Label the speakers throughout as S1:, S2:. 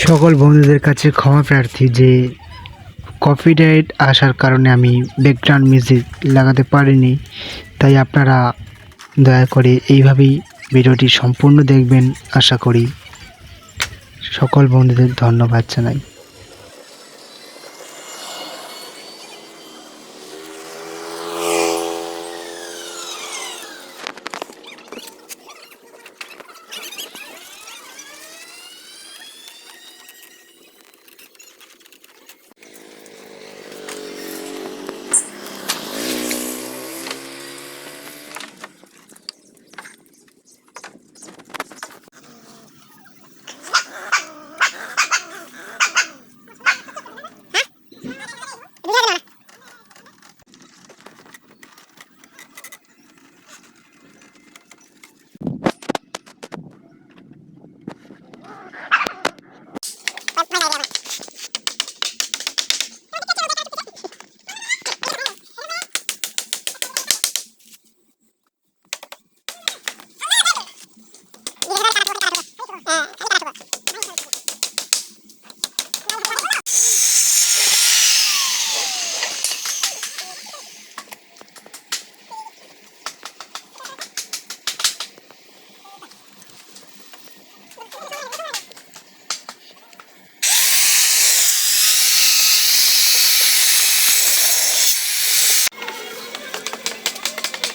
S1: সকল বন্ধুদের কাছে ক্ষমা প্রার্থী যে কপিরাইট আসার কারণে আমি ব্যাকগ্রাউন্ড মিউজিক লাগাতে পারিনি। তাই আপনারা দয়া করে এইভাবেই ভিডিওটি সম্পূর্ণ দেখবেন। আশা করি সকল বন্ধুদের ধন্যবাদ জানাই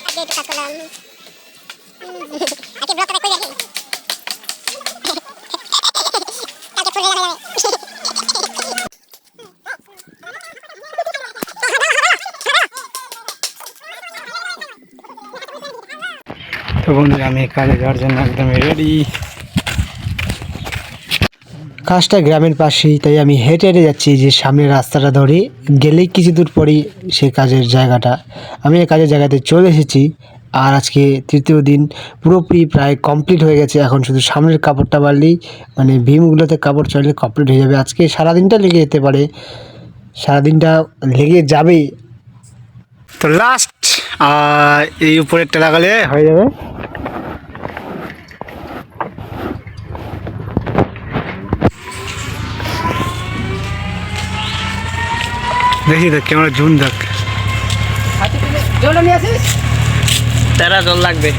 S2: আগে একটু কাজ করলাম আগে ব্লকটা করে রাখি কালকে ফুলে যাবে
S1: তো বন্ধুরা আমি কাজে যাওয়ার জন্য একদম রেডি কাজটা গ্রামের পাশেই তাই আমি হেঁটে হেঁটে যাচ্ছি যে সামনের রাস্তাটা ধরে। গেলেই কিছু দূর পরেই সে কাজের জায়গাটা। আমি এই কাজের জায়গাতে চলে এসেছি আর আজকে তৃতীয় দিন পুরোপুরি প্রায় কমপ্লিট হয়ে গেছে। এখন শুধু সামনের কাপড়টা বাড়লেই মানে ভীমগুলোতে কাপড় চলে কমপ্লিট হয়ে যাবে। আজকে সারাদিনটা লেগে যেতে পারে। সারাদিনটা লেগে যাবেই। তো লাস্ট এই উপরেরটা লাগালে হয়ে যাবে। দেখি দেখ কেমন জুন দেখ
S3: তেরা জল লাগবে।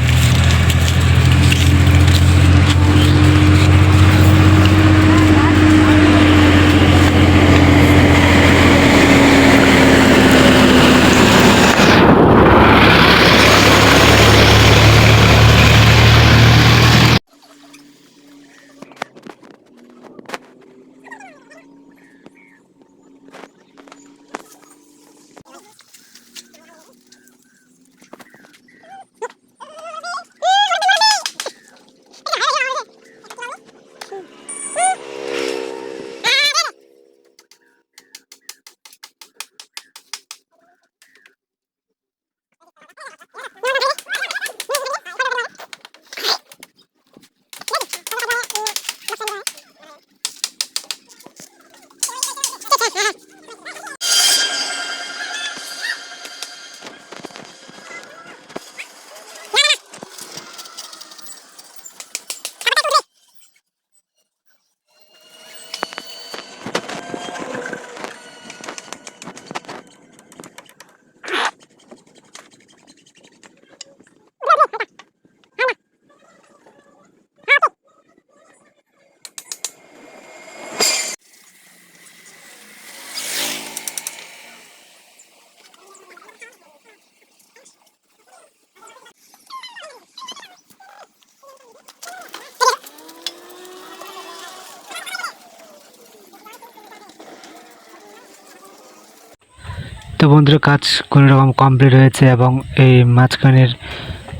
S1: তো বন্ধুরা কাজ কোনো রকম কমপ্লিট হয়েছে এবং এই মাঝখানের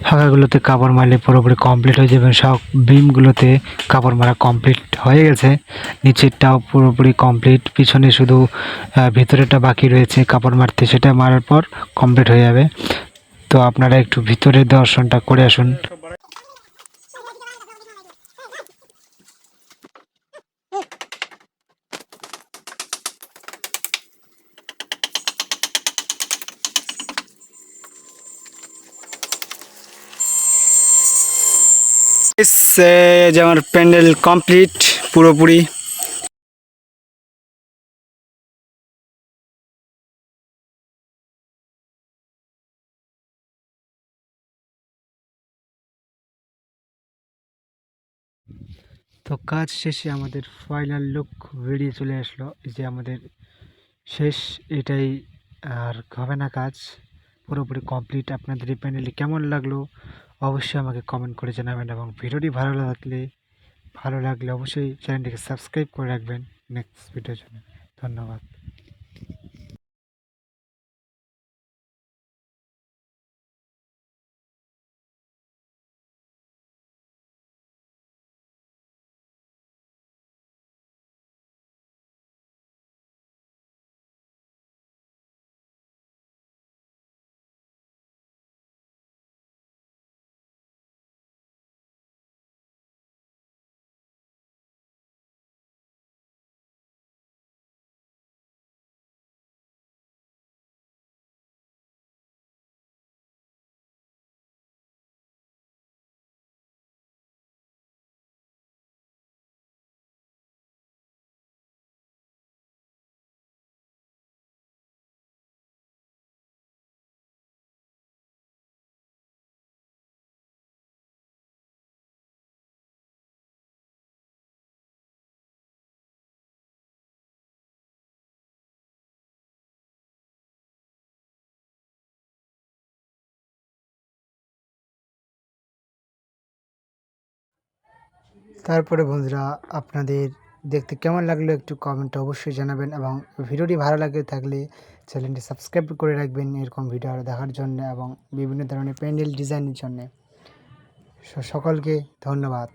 S1: ফাঁকাগুলোতে কাপড় মারলে পুরোপুরি কমপ্লিট হয়ে যাবে। সব বিমগুলোতে কাপড় মারা কমপ্লিট হয়ে গেছে। নিচেরটাও পুরোপুরি কমপ্লিট পিছনে শুধু আহ, ভিতরেরটা বাকি রয়েছে কাপড় মারতে। সেটা মারার পর কমপ্লিট হয়ে যাবে। তো আপনারা একটু ভিতরের দর্শনটা করে আসুন। যে আমার প্যান্ডেল কমপ্লিট, পুরোপুরি। তো কাজ শেষে আমাদের ফাইনাল লুক বেরিয়ে চলে আসলো যে আমাদের শেষ, এটাই, আর হবে না কাজ, পুরোপুরি কমপ্লিট আপনাদের এই প্যান্ডেলটি কেমন লাগল? অবশ্যই আমাকে কমেন্ট করে জানাবেন এবং ভিডিওটি ভালো লাগলে ভালো লাগলে অবশ্যই চ্যানেলটিকে সাবস্ক্রাইব করে রাখবেন নেক্সট ভিডিওর জন্য। ধন্যবাদ। তারপরে বন্ধুরা, আপনাদের দেখতে কেমন লাগল একটু কমেন্ট অবশ্যই জানাবেন এবং ভিডিওটি ভালো লাগে থাকলে চ্যানেলটি সাবস্ক্রাইব করে রাখবেন এরকম ভিডিও আরও দেখার জন্য এবং বিভিন্ন ধরনের প্যান্ডেল ডিজাইনের জন্যে। সকলকে ধন্যবাদ।